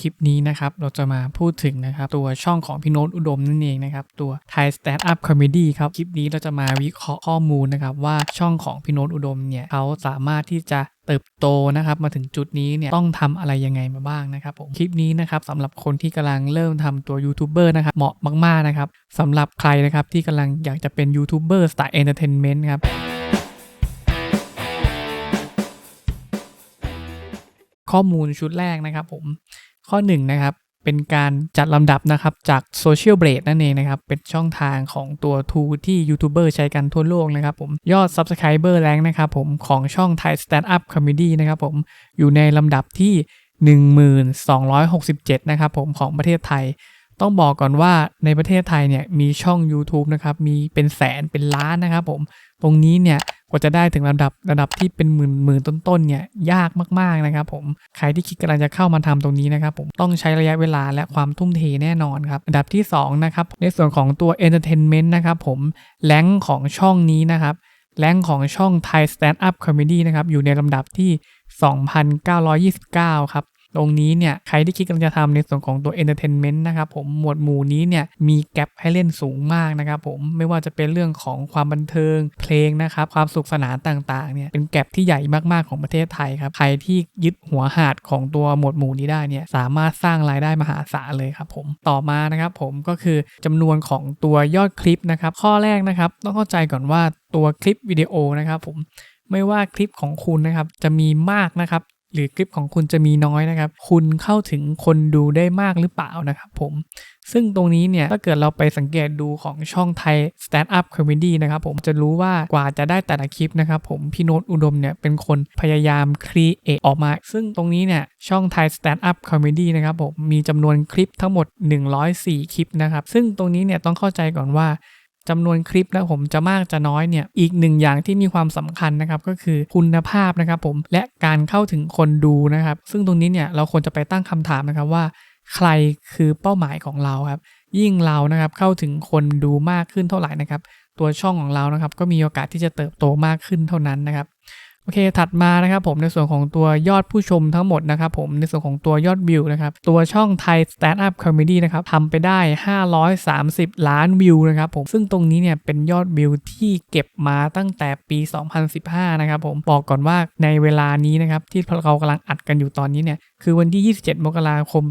คลิปนี้นะครับเราจะมาพูดถึงนะครับตัวช่องของพี่โน้ตอุดมนั่นเองนะครับตัว Thai Stand Up Comedy ครับคลิปนี้เราจะมาวิเคราะห์ข้อมูลนะครับว่าช่องของพี่โน้ตอุดมเนี่ยเขาสามารถที่จะเติบโตนะครับมาถึงจุดนี้เนี่ยต้องทำอะไรยังไงมาบ้างนะครับผมคลิปนี้นะครับสำหรับคนที่กำลังเริ่มทำตัวยูทูบเบอร์นะครับเหมาะมากๆนะครับสำหรับใครนะครับที่กำลังอยากจะเป็นยูทูบเบอร์สายเอนเตอร์เทนเมนต์ครับข้อมูลชุดแรกนะครับผม ข้อ1นงนะครับเป็นการจัดลำดับนะครับจาก Social b l a d นั่นเองนะครับ เป็นช่องทางของตัวทูที่ยูทูบเบอร์ใช้กันทั่วโลกนะครับผมยอด Subscriber แรงนะครับผมของช่อง Thai Stand Up Comedy นะครับผมอยู่ในลำดับที่ 1267 นะครับผมของประเทศไทย ต้องบอกก่อนว่าในประเทศไทยเนี่ยมีช่อง YouTube นะครับ มีเป็นแสนเป็นล้านนะครับผม ตรงนี้เนี่ยกว่าจะได้ถึงระดับระดับที่เป็นหมื่นหมื่นต้นๆเนี่ยยากมากๆนะครับผมใครที่คิดกำลังจะเข้ามาทำตรงนี้นะครับผมต้องใช้ระยะเวลาและความทุ่มเทแน่นอนครับ อันดับที่2นะครับในส่วนของตัว Entertainment นะครับผมแรงของช่องนี้นะครับแรงของช่อง Thai Stand Up Comedy นะครับ อยู่ในลำดับที่ 2,929 ครับ ตรงนี้เนี่ยใครที่คิดกำลังจะทำในส่วนของตัว Entertainment นะครับผมหมวดหมู่นี้เนี่ยมีแกลบให้เล่นสูงมากนะครับผมไม่ว่าจะเป็นเรื่องของความบันเทิงเพลงนะครับความสุขสนานต่างๆเนี่ยเป็นแกลบที่ใหญ่มากๆของประเทศไทยครับใครที่ยึดหัวหาดของตัวหมวดหมู่นี้ได้เนี่ยสามารถสร้างรายได้มหาศาลเลยครับผมต่อมานะครับผมก็คือจำนวนของตัวยอดคลิปนะครับข้อแรกนะครับต้องเข้าใจก่อนว่าตัวคลิปวิดีโอนะครับผมไม่ว่าคลิปของคุณนะครับจะมีมากนะครับ หรือคลิปของคุณจะมีน้อยนะครับ คุณเข้าถึงคนดูได้มากหรือเปล่านะครับผม ซึ่งตรงนี้เนี่ยถ้าเกิดเราไปสังเกตดูของช่องไทย Stand Up Comedy นะครับผมจะรู้ว่ากว่าจะได้แต่ละคลิปนะครับผมพี่โน้ตอุดมเนี่ยเป็นคนพยายามครีเอทออกมา ซึ่งตรงนี้เนี่ยช่องไทย Stand Up Comedy นะครับผมมีจำนวนคลิปทั้งหมด 104 คลิปนะครับ ซึ่งตรงนี้เนี่ยต้องเข้าใจก่อนว่า จำนวนคลิปและผมจะมากจะน้อยเนี่ยอีกหนึ่งอย่างที่มีความสำคัญนะครับก็คือคุณภาพนะครับผมและการเข้าถึงคนดูนะครับ ซึ่งตรงนี้เนี่ยเราควรจะไปตั้งคำถามนะครับว่า ใครคือเป้าหมายของเราครับ ยิ่งเรานะครับเข้าถึงคนดูมากขึ้นเท่าไหร่นะครับ ตัวช่องของเรานะครับ ก็มีโอกาสที่จะเติบโตมากขึ้นเท่านั้นนะครับ โอเค ถัดมานะครับผมในส่วนของตัวยอดผู้ชมทั้งหมดนะครับผมในส่วนของตัวยอดวิวนะครับตัวช่องไทย Stand Up Comedy นะครับทำไปได้ 530 ล้านวิวนะครับผมซึ่งตรงนี้เนี่ยเป็นยอดวิวที่เก็บมาตั้งแต่ปี 2015 นะครับผมบอกก่อนว่าในเวลานี้นะครับที่เรากำลังอัดกันอยู่ตอนนี้เนี่ยคือวันที่ 27 มกราคม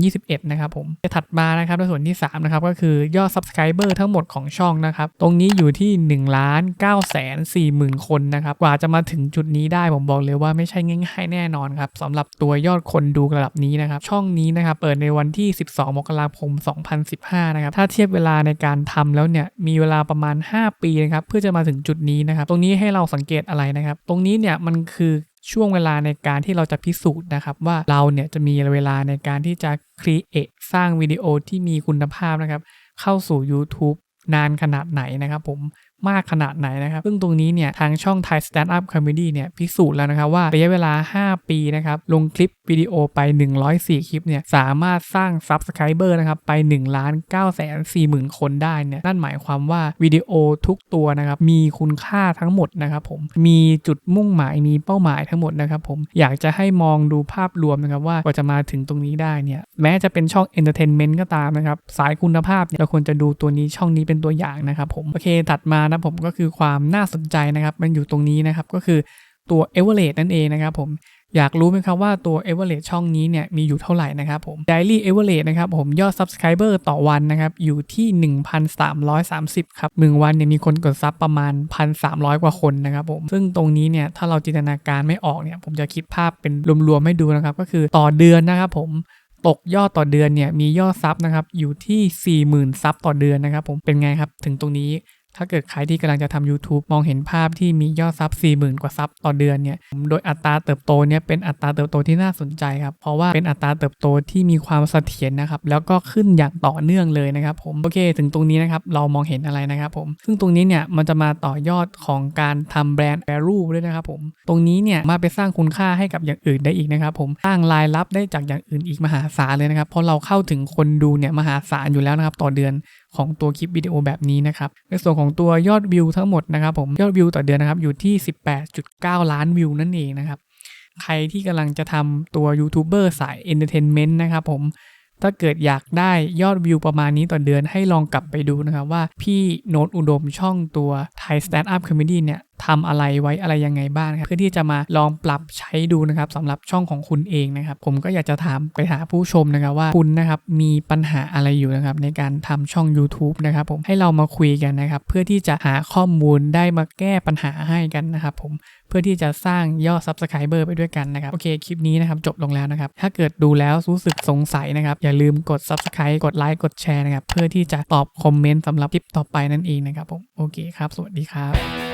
2021 นะครับผมจะถัดมานะครับในส่วนที่ 3 นะครับ ก็คือยอด Subscriber ทั้งหมดของช่องนะครับ ตรงนี้อยู่ที่1ล้าน9แสน4หมื่นคนนะครับ กว่าจะมาถึงจุดนี้ได้ผมบอกเลยว่าไม่ใช่ง่ายๆแน่นอนครับสำหรับตัวยอดคนดูระดับนี้นะครับ ช่องนี้นะครับเปิดในวันที่ 12 มกราคม 2015 นะครับ ถ้าเทียบเวลาในการทำแล้วเนี่ยมีเวลาประมาณ 5 ปีนะครับเพื่อจะมาถึงจุดนี้นะครับ ตรงนี้ให้เราสังเกตอะไรนะครับ ตรงนี้เนี่ยมันคือช่วงเวลาในการที่เราจะพิสูจน์นะครับ ว่าเราเนี่ยจะมีเวลาในการที่จะครีเอทสร้างวิดีโอที่มีคุณภาพนะครับ เข้าสู่ YouTube นานขนาดไหนนะครับผม มากขนาดไหนนะครับ ซึ่งตรงนี้เนี่ยทางช่อง Thai Stand Up Comedy เนี่ยพิสูจน์แล้วนะครับว่าระยะเวลา 5 ปีนะครับลงคลิปวิดีโอไป 104 คลิปเนี่ยสามารถสร้าง Subscriber นะครับไป1ล้าน9แสน4หมื่นคนได้เนี่ยนั่นหมายความว่าวิดีโอทุกตัวนะครับมีคุณค่าทั้งหมดนะครับผมมีจุดมุ่งหมายมีเป้าหมายทั้งหมดนะครับผมอยากจะให้มองดูภาพรวมนะครับว่ากว่าจะมาถึงตรงนี้ได้เนี่ยแม้จะเป็นช่อง Entertainment ก็ตามนะครับสายคุณภาพเนี่ยเราควรจะดูตัวนี้ช่องนี้เป็นตัวอย่างนะครับผมโอเคถัดมานะผมก็คือความน่าสนใจนะครับ มันอยู่ตรงนี้นะครับก็คือตัว e v e r a g e นั่นเองนะครับผมอยากรู้ไหมครับว่าตัว e v e r a g e ช่องนี้เนี่ยมีอยู่เท่าไหร่นะครับผม Daily e v e r a g e นะครับผมยอด Subscriber ต่อวันนะครับอยู่ที่ 1,330 ครับหนึ่งวันเนี่ยมีคนกดซับประมาณ 1,300 กว่าคนนะครับผม ซึ่งตรงนี้เนี่ยถ้าเราจินตนาการไม่ออกเนี่ยผมจะคิดภาพเป็นรวมๆให้ดูนะครับ ก็คือต่อเดือนนะครับผมตกยอดต่อเดือนเนี่ยมียอดซับนะครับอยู่ที่ 40,000ซับต่อเดือนนะครับผมเป็นไงครับถึงตรงนี้ ถ้าเกิดใครที่กำลังจะทำ YouTube มองเห็นภาพที่มียอดซับ 40,000 กว่าซับต่อเดือนเนี่ย โดยอัตราเติบโตเนี่ยเป็นอัตราเติบโตที่น่าสนใจครับ เพราะว่าเป็นอัตราเติบโตที่มีความเสถียรนะครับ แล้วก็ขึ้นอย่างต่อเนื่องเลยนะครับผม โอเค ถึงตรงนี้นะครับ เรามองเห็นอะไรนะครับผม ซึ่งตรงนี้เนี่ยมันจะมาต่อยอดของการทำแบรนด์แ a รูด้วยนะครับผม ตรงนี้เนี่ยมาไปสร้างคุณค่าให้กับอย่างอื่นได้อีกนะครับผม สร้างรายรับได้จากอย่างอื่นอีกมหาศาลเลยนะครับ เพราะเราเข้าถึงคนดูเนี่ยมหาศาลอยู่แล้วนะครับต่อเดือน ของตัวคลิปวิดีโอแบบนี้นะครับในส่วนของตัวยอดวิวทั้งหมดนะครับผมยอดวิวต่อเดือนนะครับอยู่ที่ 18.9 ล้านวิวนั่นเองนะครับใครที่กำลังจะทำตัวยูทูบเบอร์สายเอนเตอร์เทนเมนต์นะครับผมถ้าเกิดอยากได้ยอดวิวประมาณนี้ต่อเดือนให้ลองกลับไปดูนะครับว่าพี่โน้ตอุดมช่องตัวไทยสแตนด์อัพคอมเมดี้เนี่ย ทำอะไรไว้อะไรยังไงบ้างครับเพื่อที่จะมาลองปรับใช้ดูนะครับสำหรับช่องของคุณเองนะครับ ผมก็อยากจะถามไปหาผู้ชมนะครับว่าคุณนะครับมีปัญหาอะไรอยู่นะครับในการทำช่อง YouTube นะครับผมให้เรามาคุยกันนะครับเพื่อที่จะหาข้อมูลได้มาแก้ปัญหาให้กันนะครับผมเพื่อที่จะสร้างยอด Subscriber ไปด้วยกันนะครับโอเคคลิปนี้นะครับจบลงแล้วนะครับ ถ้าเกิดดูแล้วรู้สึกสงสัยนะครับ อย่าลืมกด Subscribe กดไลค์กดแชร์นะครับ เพื่อที่จะตอบคอมเมนต์สำหรับคลิปต่อไปนั่นเองนะครับผมโอเคครับ สวัสดีครับ